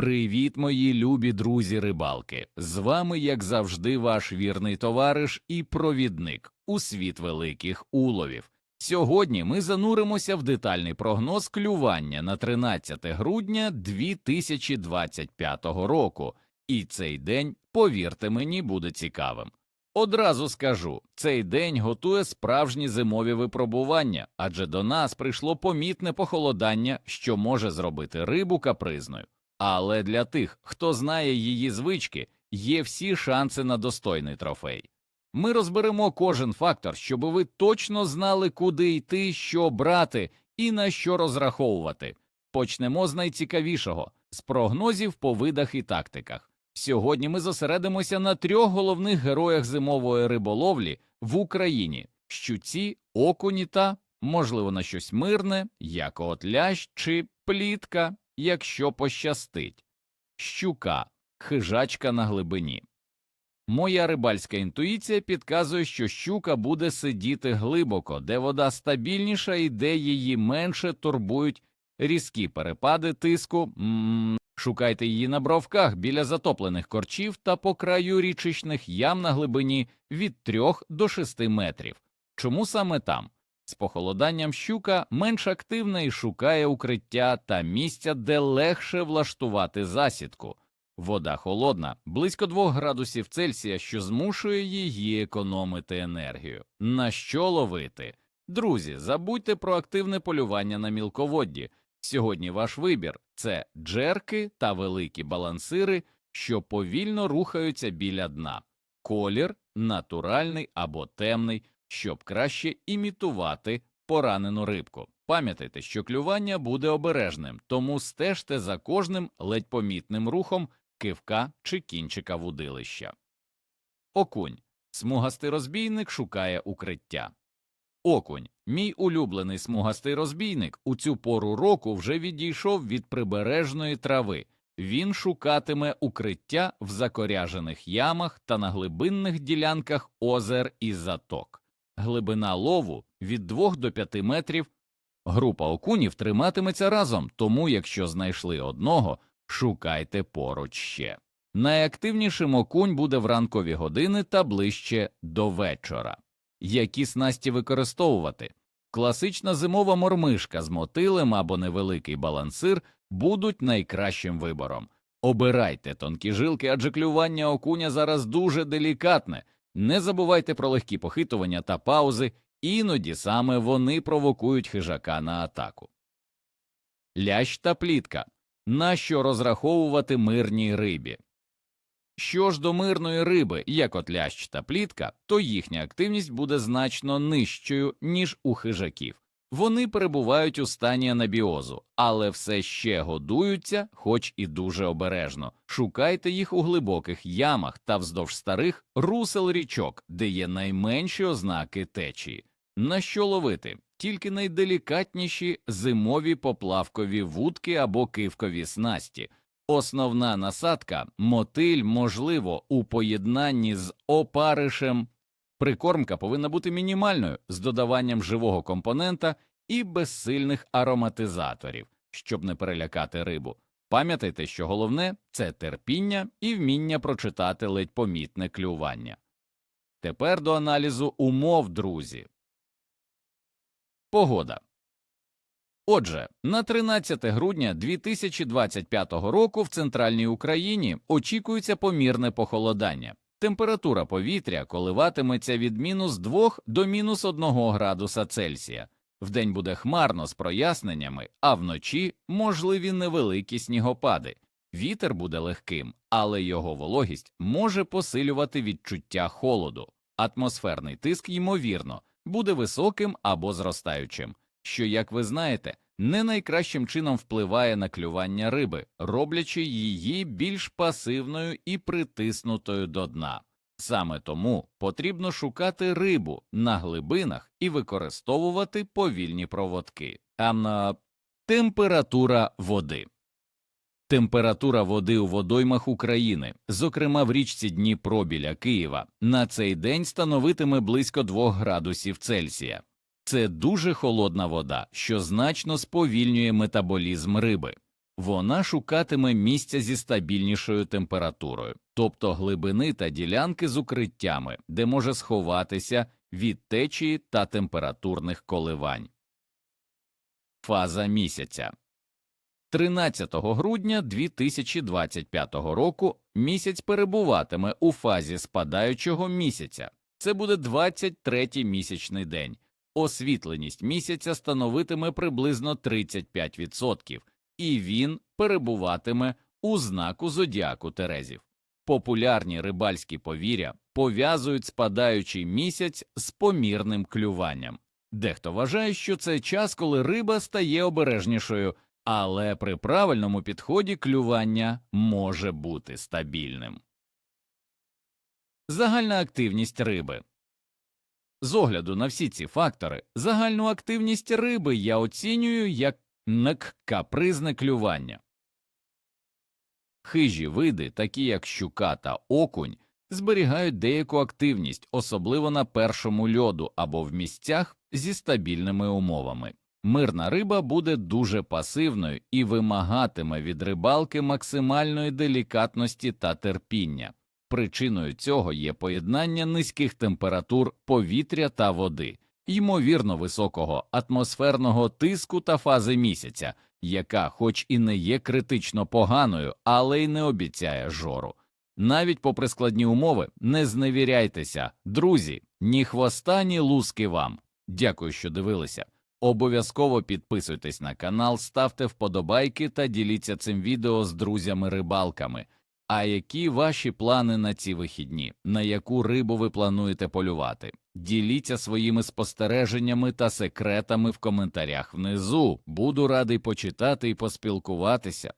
Привіт, мої любі друзі рибалки! З вами, як завжди, ваш вірний товариш і провідник у світ великих уловів. Сьогодні ми зануримося в детальний прогноз клювання на 13 грудня 2025 року, і цей день, повірте мені, буде цікавим. Одразу скажу, цей день готує справжні зимові випробування, адже до нас прийшло помітне похолодання, що може зробити рибу капризною. Але для тих, хто знає її звички, є всі шанси на достойний трофей. Ми розберемо кожен фактор, щоб ви точно знали, куди йти, що брати і на що розраховувати. Почнемо з найцікавішого з прогнозів по видах і тактиках. Сьогодні ми зосередимося на трьох головних героях зимової риболовлі в Україні щуці, окуні та, можливо, на щось мирне, як от лящ чи плітка, якщо пощастить. Щука хижачка на глибині. Моя рибальська інтуїція підказує, що щука буде сидіти глибоко, де вода стабільніша і де її менше турбують різкі перепади тиску. Шукайте її на бровках біля затоплених корчів та по краю річечних ям на глибині від 3 до 6 метрів. Чому саме там? З похолоданням щука менш активна і шукає укриття та місця, де легше влаштувати засідку. Вода холодна, близько 2 градусів Цельсія, що змушує її економити енергію. На що ловити? Друзі, забудьте про активне полювання на мілководді. Сьогодні ваш вибір це джерки та великі балансири, що повільно рухаються біля дна, колір натуральний або темний, щоб краще імітувати поранену рибку. Пам'ятайте, що клювання буде обережним, тому стежте за кожним ледь помітним рухом кивка чи кінчика вудилища. Окунь. Смугастий розбійник шукає укриття. Окунь, мій улюблений смугастий розбійник, у цю пору року вже відійшов від прибережної трави. Він шукатиме укриття в закоряжених ямах та на глибинних ділянках озер і заток. Глибина лову від 2 до 5 метрів. Група окунів триматиметься разом, тому якщо знайшли одного, шукайте поруч ще. Найактивнішим окунь буде в ранкові години та ближче до вечора. Які снасті використовувати? Класична зимова мормишка з мотилем або невеликий балансир будуть найкращим вибором. Обирайте тонкі жилки, адже клювання окуня зараз дуже делікатне. Не забувайте про легкі похитування та паузи, іноді саме вони провокують хижака на атаку. Лящ та плітка. На що розраховувати мирній рибі? Що ж до мирної риби, як от лящ та плітка, то їхня активність буде значно нижчою, ніж у хижаків. Вони перебувають у стані анабіозу, але все ще годуються, хоч і дуже обережно. Шукайте їх у глибоких ямах та вздовж старих русел річок, де є найменші ознаки течії. На що ловити? Тільки найделікатніші зимові поплавкові вудки або кивкові снасті. Основна насадка мотиль, можливо, у поєднанні з опаришем. Прикормка повинна бути мінімальною з додаванням живого компонента і безсильних ароматизаторів, щоб не перелякати рибу. Пам'ятайте, що головне це терпіння і вміння прочитати ледь помітне клювання. Тепер до аналізу умов, друзі. Погода. Отже, на 13 грудня 2025 року в центральній Україні очікується помірне похолодання. Температура повітря коливатиметься від мінус 2 до мінус 1 градуса Цельсія. Вдень буде хмарно з проясненнями, а вночі можливі невеликі снігопади. Вітер буде легким, але його вологість може посилювати відчуття холоду. Атмосферний тиск, ймовірно, буде високим або зростаючим що, як ви знаєте, не найкращим чином впливає на клювання риби, роблячи її більш пасивною і притиснутою до дна. Саме тому потрібно шукати рибу на глибинах і використовувати повільні проводки. А на температура води. Температура води у водоймах України, зокрема в річці Дніпро біля Києва, на цей день становитиме близько 2 градусів Цельсія. Це дуже холодна вода, що значно сповільнює метаболізм риби. Вона шукатиме місця зі стабільнішою температурою, тобто глибини та ділянки з укриттями, де може сховатися від течії та температурних коливань. Фаза місяця 13 грудня 2025 року місяць перебуватиме у фазі спадаючого місяця. Це буде 23-й місячний день. Освітленість місяця становитиме приблизно 35%, і він перебуватиме у знаку зодіаку Терезів. Популярні рибальські повір'я пов'язують спадаючий місяць з помірним клюванням. Дехто вважає, що це час, коли риба стає обережнішою, але при правильному підході клювання може бути стабільним. Загальна активність риби з огляду на всі ці фактори, загальну активність риби я оцінюю як капризне клювання. Хижі види, такі як щука та окунь, зберігають деяку активність, особливо на першому льоду або в місцях зі стабільними умовами. Мирна риба буде дуже пасивною і вимагатиме від рибалки максимальної делікатності та терпіння. Причиною цього є поєднання низьких температур повітря та води, ймовірно високого атмосферного тиску та фази місяця, яка, хоч і не є критично поганою, але й не обіцяє жору. Навіть попри складні умови, не зневіряйтеся, друзі, ні хвоста, ні луски вам. Дякую, що дивилися. Обов'язково підписуйтесь на канал, ставте вподобайки та діліться цим відео з друзями-рибалками. А які ваші плани на ці вихідні? На яку рибу ви плануєте полювати? Діліться своїми спостереженнями та секретами в коментарях внизу. Буду радий почитати і поспілкуватися.